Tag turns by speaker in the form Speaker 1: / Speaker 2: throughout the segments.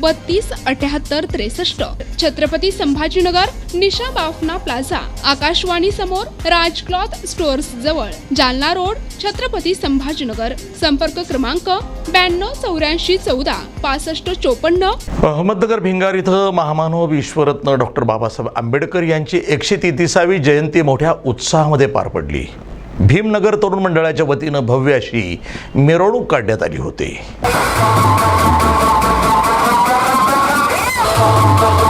Speaker 1: बत्तीस अठ्याहत्तर त्रेसष्ट. छत्रपती संभाजीनगर निशा बाफना प्लाझा. आकाशवाणी समोर राज क्लॉथ स्टोअर्स जवळ. जालना रोड छत्रपती संभाजीनगर. संपर्क क्रमांक ब्याण्णव चौऱ्याऐंशी चौदा पासष्ट चोपन्न.
Speaker 2: अहमदनगर भिंगार इथं महामानव विश्वरत्न डॉक्टर बाबासाहेब आंबेडकर यांची एकशे तेहतीसावी जयंती मोठ्या उत्साहामध्ये पार पडली. भीमनगर तरुण मंडळाच्या वतीनं भव्य अशी मिरवणूक काढण्यात आली होती.
Speaker 1: Fuck, fuck,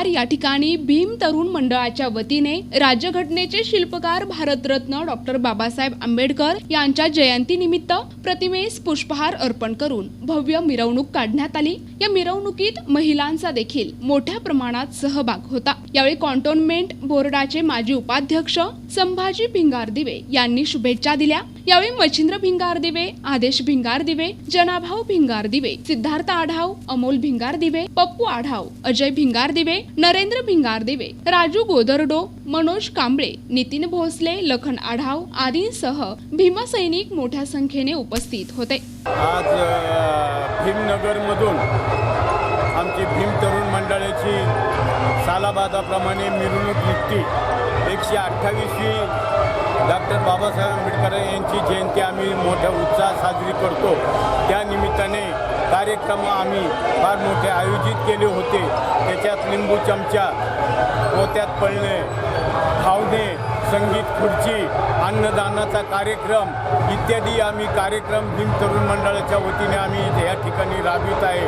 Speaker 1: येथील या ठिकाणी भीम तरुण मंडळाच्या वतीने राज्यघटनेचे शिल्पकार भारतरत्न डॉक्टर बाबासाहेब आंबेडकर यांच्या जयंतीनिमित्त प्रतिमेस पुष्पहार अर्पण करून भव्य मिरवणूक काढण्यात आली. या मिरवणुकीत महिलांचा देखील मोठ्या प्रमाणात सहभाग होता. यावेळी कॉन्टोनमेंट बोर्डाचे माजी उपाध्यक्ष संभाजी भिंगार दिवे यांनी शुभेच्छा दिल्या. यावेळी मच्छिंद्र भिंगार दिवे आदेश भिंगार दिवे जनाभाऊ भिंगार दिवे सिद्धार्थ आढाव अमोल भिंगार दिवे पप्पू आढाव अजय भिंगार दिवे नरेंद्र भिंगार दिवे राजू गोदरडो मनोज कांबळे नितीन भोसले लखन आढाव आदींसह भीमसैनिक मोठ्या संख्येने उपस्थित होते.
Speaker 3: आज अ, भीमनगरमधून आमची भीम तरुण मंडळाची सालाबादाप्रमाणे मिरवणूक निघती. एकशे अठ्ठावीसवी डॉक्टर बाबासाहेब आंबेडकर यांची जयंती आम्ही मोठ्या उत्साहात साजरी करतो. त्यानिमित्ताने कार्यक्रम आम्ही फार मोठे आयोजित केले होते. त्याच्यात लिंबू चमचा पोत्यात पळणे खावणे संगीत खुर्ची अन्नदानाचा कार्यक्रम इत्यादी आम्ही कार्यक्रम भीम तरुण मंडळाच्या वतीने आम्ही इथे या ठिकाणी राबवित आहे.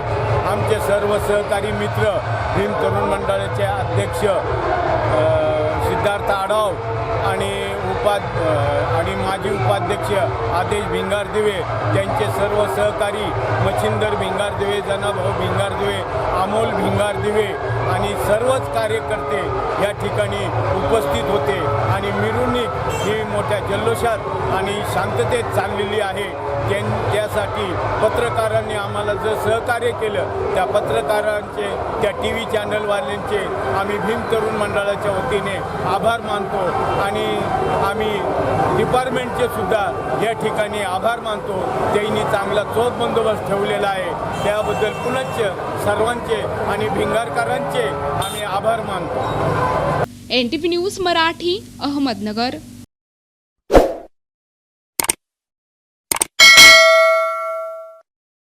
Speaker 3: आमचे सर्व सहकारी मित्र भीम तरुण मंडळाचे अध्यक्ष सिद्धार्थ आढाव आणि उपा आणि माजी उपाध्यक्ष आदेश भिंगार दिवे त्यांचे सर्व सहकारी मच्छिंदर भिंगार दिवे जनाभाऊ भिंगार दिवे अमोल भिंगार दिवे आणि सर्वच कार्यकर्ते या ठिकाणी उपस्थित होते. आणि मिरवणूक ही मोठ्या जल्लोषात आणि शांततेत चाललेली आहे. त्यां त्यासाठी पत्रकारांनी आम्हाला जर सहकार्य केलं त्या पत्रकारांचे त्या टी व्ही चॅनलवाल्यांचे आम्ही भीम तरुण मंडळाच्या वतीने आभार मानतो आणि आम्ही डिपार्टमेंटचे सुद्धा या ठिकाणी आभार मानतो. त्यांनी चांगला चोख बंदोबस्त ठेवलेला आहे. त्याबद्दल पुनश्च सर्वांचे आणि भिंगारकरांचे आम्ही आभार मानतो.
Speaker 1: N T P news Marathi Ahmednagar.